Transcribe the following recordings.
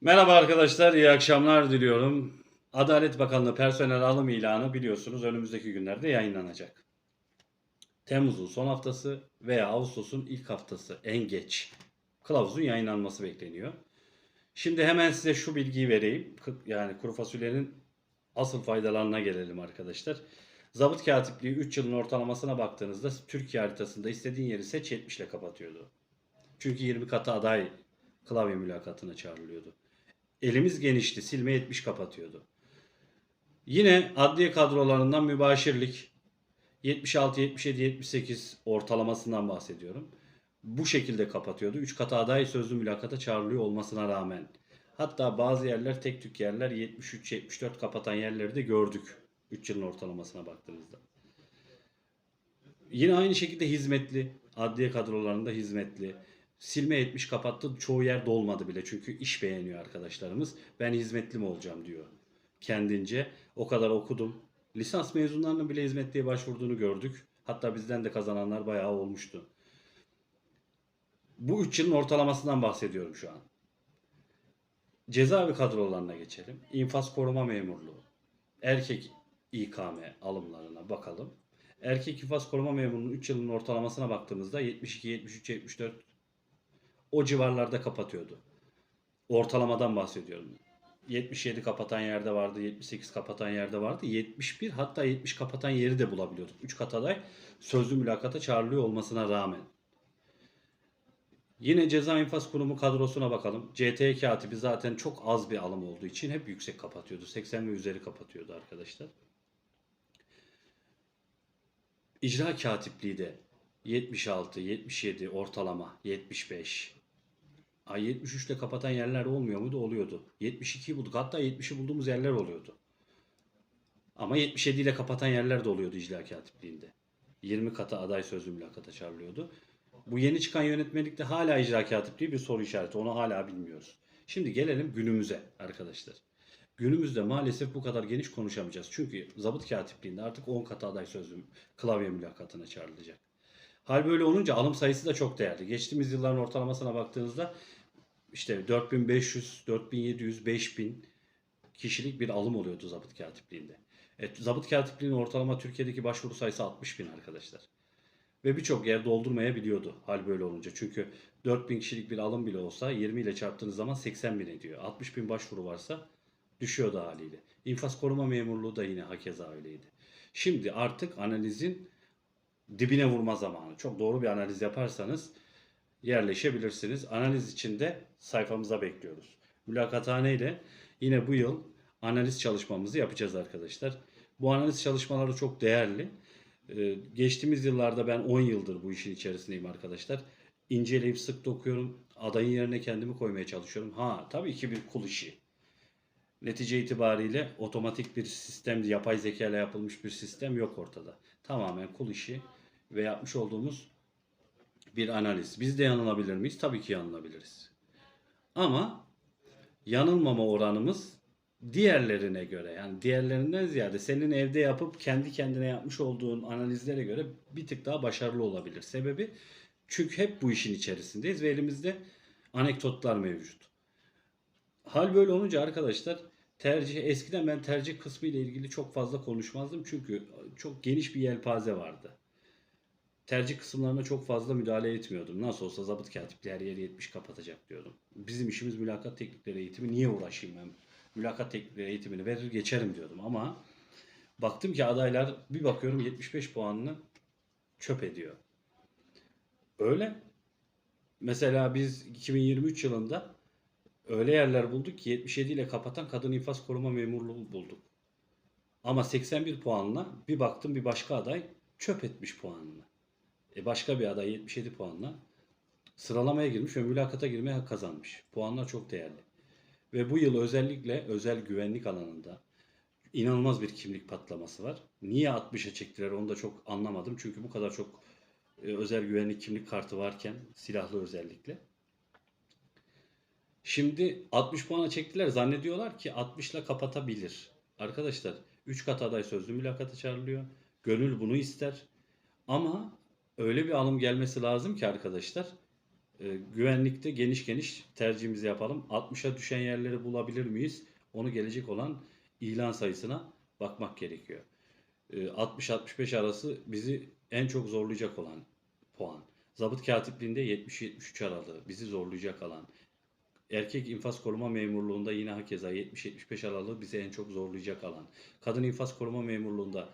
Merhaba arkadaşlar, iyi akşamlar diliyorum. Adalet Bakanlığı personel alım ilanı biliyorsunuz önümüzdeki günlerde yayınlanacak. Temmuz'un son haftası veya Ağustos'un ilk haftası en geç kılavuzun yayınlanması bekleniyor. Şimdi hemen size şu bilgiyi vereyim. Yani kuru fasulyenin asıl faydalarına gelelim arkadaşlar. Zabıt katipliği 3 yılın ortalamasına baktığınızda Türkiye haritasında istediğin yeri seç 70 ile kapatıyordu. Çünkü 20 katı aday klavye mülakatına çağrılıyordu. Elimiz genişti. Silme 70 kapatıyordu. Yine adliye kadrolarından mübaşirlik 76, 77, 78 ortalamasından bahsediyorum. Bu şekilde kapatıyordu. 3 katı aday sözlü mülakata çağrılıyor olmasına rağmen. Hatta bazı yerler tek tük yerler 73, 74 kapatan yerleri de gördük. 3 yılın ortalamasına baktığımızda. Yine aynı şekilde hizmetli. Adliye kadrolarında hizmetli. Silme 70 kapattı. Çoğu yer dolmadı bile. Çünkü iş beğeniyor arkadaşlarımız. Ben hizmetli mi olacağım diyor. Kendince. O kadar okudum. Lisans mezunlarının bile hizmetliye başvurduğunu gördük. Hatta bizden de kazananlar bayağı olmuştu. Bu 3 yılın ortalamasından bahsediyorum şu an. Cezaevi kadrolarına geçelim. İnfaz koruma memurluğu. Erkek İKM alımlarına bakalım. Erkek infaz koruma memurunun 3 yılının ortalamasına baktığımızda 72, 73, 74 o civarlarda kapatıyordu. Ortalamadan bahsediyorum. 77 kapatan yerde vardı, 78 kapatan yerde vardı. 71 hatta 70 kapatan yeri de bulabiliyorduk. 3 kat aday sözlü mülakata çağrılıyor olmasına rağmen. Yine ceza infaz kurumu kadrosuna bakalım. CT katibi zaten çok az bir alım olduğu için hep yüksek kapatıyordu. 80 ve üzeri kapatıyordu arkadaşlar. İcra katipliği de 76, 77 ortalama, 75. Ay 73 ile kapatan yerler olmuyor muydu? Oluyordu. 72'yi bulduk. Hatta 70'i bulduğumuz yerler oluyordu. Ama 77 ile kapatan yerler de oluyordu icra katipliğinde. 20 kata aday sözlü mülakata çağrılıyordu. Bu yeni çıkan yönetmelikte hala icra katipliği bir soru işareti. Onu hala bilmiyoruz. Şimdi gelelim günümüze arkadaşlar. Günümüzde maalesef bu kadar geniş konuşamayacağız. Çünkü zabıt katipliğinde artık 10 katı aday sözlü klavye mülakatına çağrılacak. Hal böyle olunca alım sayısı da çok değerli. Geçtiğimiz yılların ortalamasına baktığınızda işte 4500, 4700, 5000 kişilik bir alım oluyordu zabıt katipliğinde. Evet, zabıt katipliğinin ortalama Türkiye'deki başvuru sayısı 60 bin arkadaşlar. Ve birçok yer doldurmayabiliyordu hal böyle olunca. Çünkü 4000 kişilik bir alım bile olsa 20 ile çarptığınız zaman 80 bin ediyor. 60 bin başvuru varsa düşüyordu haliyle. İnfaz koruma memurluğu da yine hakeza öyleydi. Şimdi artık analizin dibine vurma zamanı. Çok doğru bir analiz yaparsanız yerleşebilirsiniz. Analiz için de sayfamıza bekliyoruz. Mülakathane ile yine bu yıl analiz çalışmamızı yapacağız arkadaşlar. Bu analiz çalışmaları çok değerli. Ee, geçtiğimiz yıllarda ben 10 yıldır bu işin içerisindeyim arkadaşlar. İnceleyip sık dokuyorum. Adayın yerine kendimi koymaya çalışıyorum. Ha tabii ki bir kul işi. Netice itibariyle otomatik bir sistem, yapay zeka ile yapılmış bir sistem yok ortada. Tamamen kul işi ve yapmış olduğumuz bir analiz. Biz de yanılabilir miyiz? Tabii ki yanılabiliriz. Ama yanılmama oranımız diğerlerine göre yani diğerlerinden ziyade senin evde yapıp kendi kendine yapmış olduğun analizlere göre bir tık daha başarılı olabilir. Sebebi çünkü hep bu işin içerisindeyiz ve elimizde anekdotlar mevcut. Hal böyle olunca arkadaşlar tercih eskiden ben tercih kısmı ile ilgili çok fazla konuşmazdım çünkü çok geniş bir yelpaze vardı. Tercih kısımlarına çok fazla müdahale etmiyordum. Nasıl olsa zabıt katipliği her yeri 70 kapatacak diyordum. Bizim işimiz mülakat teknikleri eğitimi. Niye uğraşayım ben? Mülakat teknikleri eğitimini verir geçerim diyordum ama baktım ki adaylar bir bakıyorum 75 puanını çöp ediyor. Öyle. Mesela biz 2023 yılında öyle yerler bulduk ki 77 ile kapatan kadın infaz koruma memurluğu bulduk. Ama 81 puanla bir baktım bir başka aday çöp etmiş puanını. E başka bir aday 77 puanla sıralamaya girmiş ve mülakata girmeye kazanmış. Puanlar çok değerli. Ve bu yıl özellikle özel güvenlik alanında inanılmaz bir kimlik patlaması var. Niye 60'a çektiler onu da çok anlamadım. Çünkü bu kadar çok e, özel güvenlik kimlik kartı varken silahlı özellikle. Şimdi 60 puana çektiler. Zannediyorlar ki 60 ile kapatabilir. Arkadaşlar 3 kat aday sözlü mülakata çağrılıyor. Gönül bunu ister. Ama öyle bir alım gelmesi lazım ki arkadaşlar E, güvenlikte geniş geniş tercihimizi yapalım. 60'a düşen yerleri bulabilir miyiz? Onu gelecek olan ilan sayısına bakmak gerekiyor. E, 60-65 arası bizi en çok zorlayacak olan puan. Zabıt katipliğinde 70-73 aralığı bizi zorlayacak alan. Erkek infaz koruma memurluğunda yine hakeza 70-75 aralığı bizi en çok zorlayacak alan. Kadın infaz koruma memurluğunda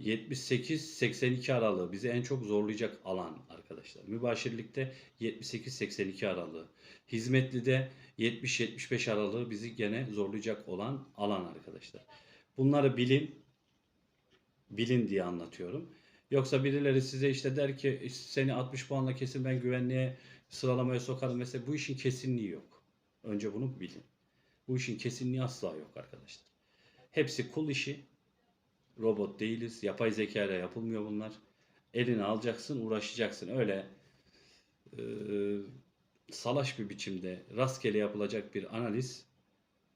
78-82 aralığı bizi en çok zorlayacak alan arkadaşlar. Mübaşirlikte 78-82 aralığı. Hizmetlide 70-75 aralığı bizi gene zorlayacak olan alan arkadaşlar. Bunları bilin. Bilin diye anlatıyorum. Yoksa birileri size işte der ki seni 60 puanla kesin ben güvenliğe sıralamaya sokarım. Mesela bu işin kesinliği yok. Önce bunu bilin. Bu işin kesinliği asla yok arkadaşlar. Hepsi kul işi. Robot değiliz. Yapay zeka ile yapılmıyor bunlar. Elini alacaksın, uğraşacaksın. Öyle e, salaş bir biçimde rastgele yapılacak bir analiz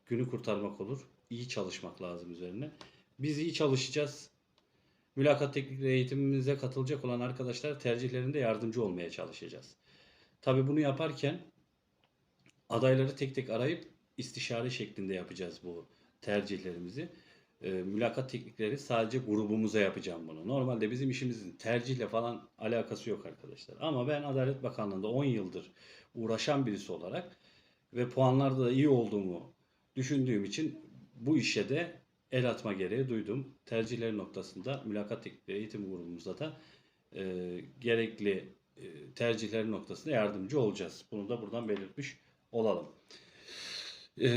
günü kurtarmak olur. İyi çalışmak lazım üzerine. Biz iyi çalışacağız. Mülakat teknikleri eğitimimize katılacak olan arkadaşlar tercihlerinde yardımcı olmaya çalışacağız. Tabi bunu yaparken adayları tek tek arayıp istişare şeklinde yapacağız bu tercihlerimizi. E, mülakat teknikleri sadece grubumuza yapacağım bunu. Normalde bizim işimizin tercihle falan alakası yok arkadaşlar. Ama ben Adalet Bakanlığı'nda 10 yıldır uğraşan birisi olarak ve puanlarda da iyi olduğumu düşündüğüm için bu işe de el atma gereği duydum. Tercihleri noktasında mülakat teknikleri eğitim grubumuzda da e, gerekli e, tercihleri noktasında yardımcı olacağız. Bunu da buradan belirtmiş olalım. E,